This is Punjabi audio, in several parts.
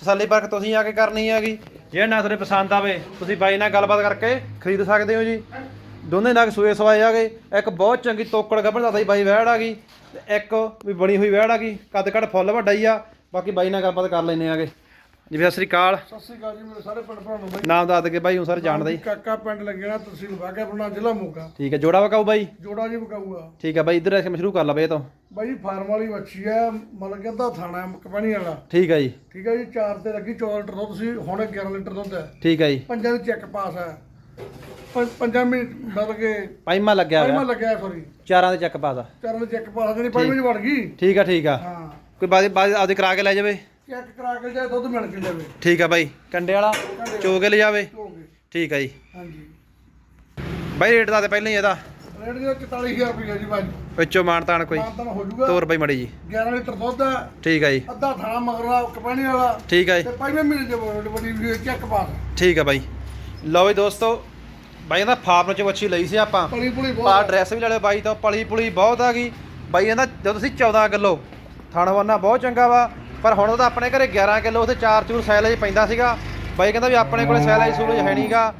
ਤਸੱਲੀ ਪਰਖ ਤੁਸੀਂ ਆ ਕੇ ਕਰਨੀ ਹੈਗੀ। ਜੇ ਨਾ ਤੁਹਾਨੂੰ ਪਸੰਦ ਆਵੇ, ਤੁਸੀਂ ਬਾਈ ਨਾਲ ਗੱਲਬਾਤ ਕਰਕੇ ਖਰੀਦ ਸਕਦੇ ਹੋ ਜੀ। ਦੋਨੇ ਨਗ ਸੂਏ ਸਵਾਏ ਆ ਗਏ। ਇੱਕ ਬਹੁਤ ਚੰਗੀ ਤੋਕੜ ਗੱਭਣ ਦਾ ਬਾਈ ਵਹਿੜ ਆ ਗਈ ਤੇ ਇੱਕ ਵੀ ਬਣੀ ਹੋਈ ਵਹਿੜ ਆ ਗਈ। ਕੱਦ ਕੱਦ ਫੁੱਲ ਵੱਡਾ ਹੀ ਆ। ਬਾਕੀ ਬਾਈ ਨਾਲ ਗੱਲਬਾਤ ਕਰ ਲੈਨੇ ਆਗੇ। ਜੀ ਸਤਿ ਸ੍ਰੀ ਅਕਾਲ। ਸਤਿ ਸ੍ਰੀ ਅਕਾਲ ਜੀ ਮੇਰੇ ਸਾਰੇ ਪਿੰਡ ਭਰਾਵਾਂ ਨੂੰ ਬਾਈ। ਨਾਮ ਦੱਸ ਕੇ ਬਾਈ ਹੁਣ ਸਾਰੇ ਜਾਣਦੇ ਹੀ ਕਾਕਾ ਪਿੰਡ ਲੱਗਿਆ ਤਹਿਸੀਲ ਬਾਗਾਪੁਰਨਾ ਜ਼ਿਲ੍ਹਾ ਮੋਗਾ। ਠੀਕ ਹੈ ਜੋੜਾ ਵਕਾਊ ਬਾਈ? ਜੋੜਾ ਜੀ ਬਕਾਊਗਾ ਠੀਕ ਹੈ ਬਾਈ ਇੱਧਰ ਆ ਮੈਂ ਸ਼ੁਰੂ ਕਰ ਲਾ ਬਈ ਇਹ ਤੋਂ। ਬਾਈ ਫਾਰਮ ਵਾਲੀ ਵੱਛੀ ਹੈ ਮਤਲਬ ਕਿ ਅੱਧਾ ਥਾਣਾ ਹੈ ਕਪਾਣੀ ਵਾਲਾ। ਠੀਕ ਹੈ ਜੀ। ਠੀਕ ਹੈ ਜੀ 4 ਤੇ ਲੱਗੀ 14 ਲੀਟਰ ਦੁੱਧ ਸੀ ਹੁਣ 11 ਲੀਟਰ ਦੁੱਧ ਹੈ। ਠੀਕ ਹੈ ਜੀ। ਪੰਜਾਂ ਦੇ ਚੈੱਕ ਪਾਸ ਹੈ। ਪੰਜ- ਮਿੰਟ ਮਤਲਬ ਕਿ ਪੰਜਵਾਂ ਲੱਗਿਆ ਪੰਜਵਾਂ ਲੱਗਿਆ ਸੌਰੀ। ਚਾਰਾਂ ਦੇ ਚੱਕ ਪਾਦਾ ਚਾਰਾਂ ਦੇ ਚੈੱਕ ਪਾਸ ਜਿਹੜੀ ਪੰਜਵੇਂ ਚ ਵੜ ਗਈ। ਠੀਕ ਆ ਠੀਕ ਆ ਹਾਂ। ਕੋਈ ਬਾਅਦ ਬਾਅਦ ਆਪਦੇ ਕਰਾ ਕੇ ਲੈ ਜਾਵੇ। ਚੈੱਕ ਕਰਾ ਕੇ ਜਾਏ ਦੁੱਧ ਮਿਲ ਕੇ ਜਾਵੇ। ਠੀਕ ਆ ਬਾਈ ਕੰਡੇ ਵਾਲਾ ਚੋ ਕੇ ਲੈ ਜਾਵੇ ਹੋ ਗਏ ਠੀਕ ਆ ਜੀ। ਹਾਂਜੀ। ਬਾਈ ਰੇਟ ਦਾ ਤੇ ਪਹਿਲਾਂ ਹੀ ਇਹਦਾ। ਰੇਟ ਜੀ 44000 ਰੁਪਏ ਜੀ ਬਾਈ। ਵਿੱਚੋਂ ਮਾਨ ਤਾਨ ਕੋਈ। ਹੋ ਤੋਰ ਬਾਈ ਮੜੀ ਜੀ। 11 ਲੀਟਰ ਦੁੱਧ ਠੀਕ ਆ ਜੀ। ਅੱਧਾ ਥਾਣਾ ਮਗਰਲਾ ਕਪਾਣੀ ਵਾਲਾ। ਠੀਕ ਆ ਜੀ। ਤੇ ਪੰਜਵੇਂ ਮਹੀਨੇ ਦੇ ਬੜੀ ਵੀਡੀਓ ਚੈੱਕ ਪਾਸ ਠੀਕ ਆ ਬਾਈ। ਲਓ ਜੀ ਦੋਸਤੋ ਬਾਈ ਇਹਦਾ ਫਾਰਮ ਚ ਵੱਛੀ ਲਈ ਸੀ ਆਪਾਂ। ਪਲੀ ਪੁਲੀ ਪਾ ਬਹੁਤ ਡਰੈਸ ਵੀ ਲੈ ਲਿਓ ਬਾਈ ਤੋਂ ਪਲੀ ਪੁਲੀ ਬਹੁਤ ਆ ਗਈ। ਬਾਈ ਕਹਿੰਦਾ ਜਦੋਂ ਤੁਸੀਂ 14 ਕਿਲੋ ਥਾਣਵਾਨਾ ਬਹੁਤ ਚੰਗਾ ਵਾ। ਪਰ ਹੁਣ ਉਹਦਾ ਆਪਣੇ ਘਰੇ 11 ਕਿਲੋ ਉੱਥੇ ਚਾਰ ਚੂਰ ਸੈਲੇਜ ਪੈਂਦਾ ਸੀਗਾ। ਬਾਈ ਕਹਿੰਦਾ ਵੀ ਆਪਣੇ ਕੋਲੇ ਸੈਲੇਜ ਸੂਲਜ ਹੈ ਨਹੀਂਗਾ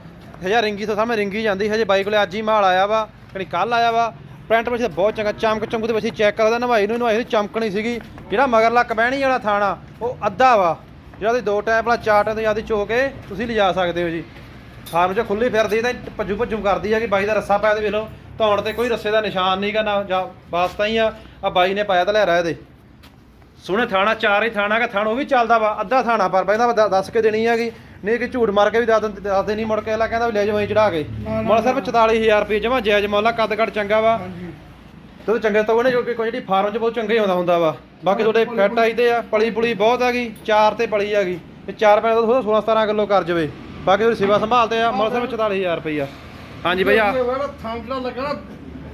ਹਜੇ ਰਿੰਗੀ ਤੋਂ ਸਾਹਮਣੇ ਰਿੰਗੀ ਜਾਂਦੀ, ਹਜੇ ਬਾਈ ਕੋਲੇ ਅੱਜ ਹੀ ਮਾਲ ਆਇਆ ਵਾ ਕਣੀ ਕੱਲ ਆਇਆ ਵਾ। ਪ੍ਰਿੰਟ ਵਿੱਚ ਬਹੁਤ ਚੰਗਾ, ਚਮਕ ਚਮਕ ਦੇ ਵਿੱਚ ਚੈੱਕ ਕਰਦਾ, ਨਵਾਈ ਨੂੰ ਨਵਾਈ ਨੂੰ ਚਮਕਣੀ ਸੀਗੀ। ਜਿਹੜਾ ਮਗਰਲਾ ਕਬਹਿਣੀ ਵਾਲਾ ਥਾਣਾ, ਉਹ ਅੱਧਾ ਵਾ। ਜਿਹੜਾ ਦੀ ਦੋ ਟਾਈਮ ਵਾਲਾ ਚਾਰ ਟਾਈਮ ਤੋਂ ਜ਼ਿਆਦਾ ਚੋ ਕੇ ਤੁਸੀਂ ਲਿਜਾ ਸਕਦੇ ਹੋ ਜੀ। ਫਾਰਮ 'ਚ ਖੁੱਲੀ ਫਿਰਦੀ ਤਾਂ ਭੱਜੂ ਭੱਜੂ ਕਰਦੀ ਆ ਕਿ ਬਾਈ ਦਾ ਰੱਸਾ ਪਾਇਆ ਤੇ ਵੇਖ ਲਓ, ਧੌਣ ਤੇ ਕੋਈ ਰੱਸੇ ਦਾ ਨਿਸ਼ਾਨ ਨਹੀਂਗਾ ਨਾ, ਜਾਂ ਵਾਸਤਾ ਹੀ ਆ ਆ ਬਾਈ ਨੇ ਪਾਇਆ ਤਾਂ ਲੈ ਰਿਹਾ ਇਹਦੇ। ਸੋਹਣੇ ਥਾਣਾ ਚਾਰ ਹੀ ਥਾਣਾ ਕਾ ਥਾਣ ਉਹ ਵੀ ਚੱਲਦਾ ਵਾ ਅੱਧਾ ਥਾਣਾ ਪਰ ਦਾ ਦੱਸ ਕੇ ਦੇਣੀ ਹੈਗੀ ਨਹੀਂ ਕਿ ਝੂਠ ਮਾਰ ਕੇ ਵੀ ਦੱਸ ਦਿੰਦੇ ਦੱਸਦੇ ਨਹੀਂ ਮੁੜ ਕੇ ਅਗਲਾ ਕਹਿੰਦਾ ਵੀ ਲੈ ਜਾਵਾਂ ਚੜਾ ਕੇ। ਮੁੱਲ ਸਿਰਫ 44000 ਰੁਪਏ ਜਮਾ ਜਾਇਜ਼ ਮੁੱਲ ਆ ਕੱਦ ਚੰਗਾ ਵਾ। ਹਾਂਜੀ। ਤੇ ਉਹ ਚੰਗੇ ਤਾਂ ਉਹਨੇ ਜੋ ਕਿ ਜਿਹੜੀ ਫਾਰਮ 'ਚ ਬਹੁਤ ਚੰਗੇ ਆਉਂਦਾ ਹੁੰਦਾ ਵਾ। ਬਾਕੀ ਤੁਹਾਡੇ ਫਿੱਟ ਆਈਦੇ ਆ ਪਲੀ ਪੁਲੀ ਬਹੁਤ ਹੈਗੀ ਚਾਰ ਤੇ ਪਲੀ ਹੈਗੀ। ਤੇ ਚਾਰ ਪੈਸੇ ਤੋਂ 16 17 ਕਿਲੋ ਕਰ ਜਵੇ। ਬਾਕੀ ਉਹਦੀ ਸੇਵਾ ਸੰਭਾਲਦੇ ਆ ਮੁੱਲ ਸਿਰਫ 44000 ਰੁਪਈਆ। ਹਾਂਜੀ ਭਈਆ। ਥਾਂ ਜਿਹੜਾ ਲੱਗਾ ਨਾ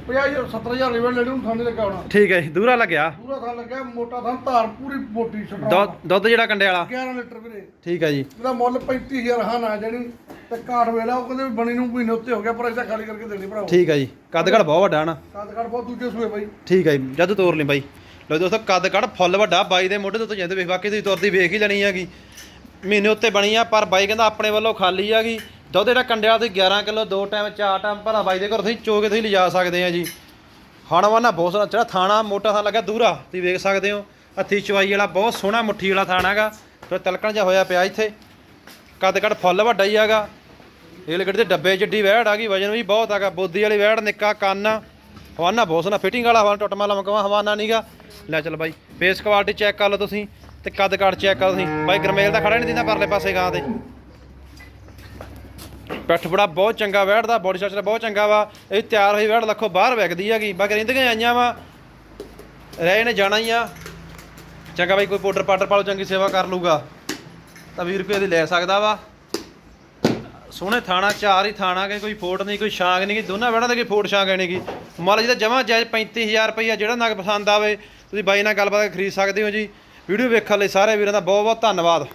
50000 70000 ਲੈਵਲ ਲੈਣੀ ਨੂੰ ਥਾਂ ਨਹੀਂ ਲੱਗਾ ਹੋਣਾ ਠੀਕ ਹੈ ਜੀ ਦੂਰਾ ਲੱਗਿਆ। ਪੂਰਾ ਥਾਂ ਲੱਗਾ ਮੋਟਾ ਥਾਂ ਧਾਰ ਪੂਰੀ ਮੋਟੀ ਛਟਾ ਦੁੱਧ ਦੁੱਧ ਜਿਹੜਾ ਕੰਡੇ ਵਾਲਾ। 11 ਲੀਟਰ ਵੀਰੇ। ਠੀਕ ਹੈ ਜੀ। ਇਹਦਾ ਮੁੱਲ 35000 ਹਾਂ ਨਾ ਜਿਹੜੀ ਤੇ ਕਾਠ ਵੇਲਾ ਉਹ ਕਹਿੰਦੇ ਵੀ ਬਣੀ ਨੂੰ ਮਹੀਨੇ ਉੱਤੇ ਹੋ ਗਿਆ ਪਰ ਇਹਦਾ ਖਾਲੀ ਕਰਕੇ ਦੇਣੀ ਭਰਾਓ। ਠੀਕ ਹੈ ਜੀ। ਕੱਦ ਕੱਦ ਬਹੁਤ ਵੱਡਾ ਨਾ। ਕਾਦਗੜ ਬਹੁਤ ਦੂਜੇ ਸੂਏ ਬਾਈ। ਠੀਕ ਹੈ ਜੀ ਜਦ ਤੋਰ ਲਈ ਬਾਈ। ਲੋ ਦੋਸਤੋ ਕੱਦ ਕੱਦ ਫੁੱਲ ਵੱਡਾ ਬਾਈ ਦੇ ਮੋਢੇ ਤੋਂ ਉੱਤੇ ਜਾਂਦੇ ਵੇਖ ਬਾਕੀ ਤੁਸੀਂ ਤੁਰਦੀ ਵੇਖ ਹੀ ਲੈਣੀ ਹੈਗੀ। ਮਹੀਨੇ ਉੱਤੇ ਬਣੀ ਆ ਪਰ ਬਾਈ ਕਹਿੰਦਾ ਆਪਣੇ ਵੱਲੋਂ ਖਾਲੀ ਹੈਗੀ। ਦੁੱਧ ਜਿਹੜਾ ਕੰਡਿਆ ਤੁਸੀਂ 11 ਕਿਲੋ, ਦੋ ਟਾਈਮ ਚਾਰ ਟਾਈਮ ਭਰਾ ਬਾਈ ਦੇ ਘਰ ਤੁਸੀਂ ਚੋ ਕੇ ਤੁਸੀਂ ਲਿਜਾ ਸਕਦੇ ਆ ਜੀ। ਹਣਵਾਨਾ ਬਹੁਤ ਸੋਹਣਾ, ਜਿਹੜਾ ਥਾਣਾ ਮੋਟਾ ਥਾਂ ਲੱਗਾ ਦੂਰਾ, ਤੁਸੀਂ ਵੇਖ ਸਕਦੇ ਹੋ। ਹੱਥੀ ਚਵਾਈ ਵਾਲਾ ਬਹੁਤ ਸੋਹਣਾ ਮੁੱਠੀ ਵਾਲਾ ਥਾਣਾ ਹੈਗਾ, ਤੇ ਤਲਕਣ ਜਿਹਾ ਹੋਇਆ ਪਿਆ ਇੱਥੇ। ਕੱਦ ਕੱਦ ਫੁੱਲ ਵੱਡਾ ਹੀ ਹੈਗਾ। ਇਹ ਗੱਡੀ ਦੇ ਡੱਬੇ ਜੱਡੀ ਵਹਿੜ ਆ ਗਈ, ਵਜਨ ਵੀ ਬਹੁਤ ਹੈਗਾ, ਬੋਦੀ ਵਾਲੀ ਵਹਿੜ, ਨਿੱਕਾ ਕੰਨ। ਹਵਾਨਾ ਬਹੁਤ ਸੋਹਣਾ ਫਿਟਿੰਗ ਵਾਲਾ ਹਵਾਨਾ ਟੁੱਟ ਮਾਲਾ ਮਕਵਾ ਹਵਾਨਾ ਨਹੀਂਗਾ ਲੈ ਚੱਲ ਬਾਈ ਫੇਸ ਕੁਆਲਿਟੀ ਚੈੱਕ ਕਰ ਲਓ ਤੁਸੀਂ, ਤੇ ਕੱਦ ਕੱਦ ਚੈੱਕ ਕਰੋ ਤੁਸੀਂ। ਬਾਈ ਗਰਮੇਲ ਦਾ ਖੜਾ ਨਹੀਂ ਦਿੰਦਾ ਪਰਲੇ ਪਾਸੇ ਗਾਂ 'ਤੇ। ਪਿੱਠ ਬੜਾ ਬਹੁਤ ਚੰਗਾ ਵਹਿੜ ਦਾ ਬੋਡੀ ਸਟਰਕਚਰ ਬਹੁਤ ਚੰਗਾ ਵਾ। ਇਹ ਤਿਆਰ ਹੋਈ ਵਹਿੜ ਲੱਖੋ ਬਾਹਰ ਵਿਕਦੀ ਹੈਗੀ। ਬਾਕੀ ਰਹਿੰਦੀਆਂ ਆਈਆਂ ਵਾ। ਰਹਿ ਨੇ ਜਾਣਾ ਹੀ ਆ। ਚੰਗਾ ਬਾਈ, ਕੋਈ ਪਾਊਡਰ ਪਾਟਰ ਪਾ ਲਓ, ਚੰਗੀ ਸੇਵਾ ਕਰ ਲੂਗਾ ਤਾਂ 20 ਰੁਪਏ ਦੀ ਲੈ ਸਕਦਾ ਵਾ। ਸੋਹਣੇ ਥਾਣਾ, ਚਾਰ ਹੀ ਥਾਣਾ ਕੇ ਕੋਈ ਫੋਟ ਨਹੀਂ, ਕੋਈ ਛਾਂਗ ਨਹੀਂ ਗੀ। ਦੋਨਾਂ ਵੜਾਂ ਦੇ ਕੋਈ ਫੋਟ ਛਾਂਗ ਨਹੀਂ ਗੀ। ਮੁੱਲ ਜਿਹਦਾ ਜਮਾ ਜਾਇਜ਼ 35000 ਰੁਪਈਆ ਜਿਹੜਾ ਨਗ ਪਸੰਦ ਆਵੇ, ਤੁਸੀਂ ਬਾਈ ਨਾਲ ਗੱਲਬਾਤ ਖਰੀਦ ਸਕਦੇ ਹੋ ਜੀ। ਵੀਡੀਓ ਵੇਖਣ ਲਈ ਸਾਰੇ ਵੀਰਾਂ ਦਾ ਬਹੁਤ ਬਹੁਤ ਧੰਨਵਾਦ।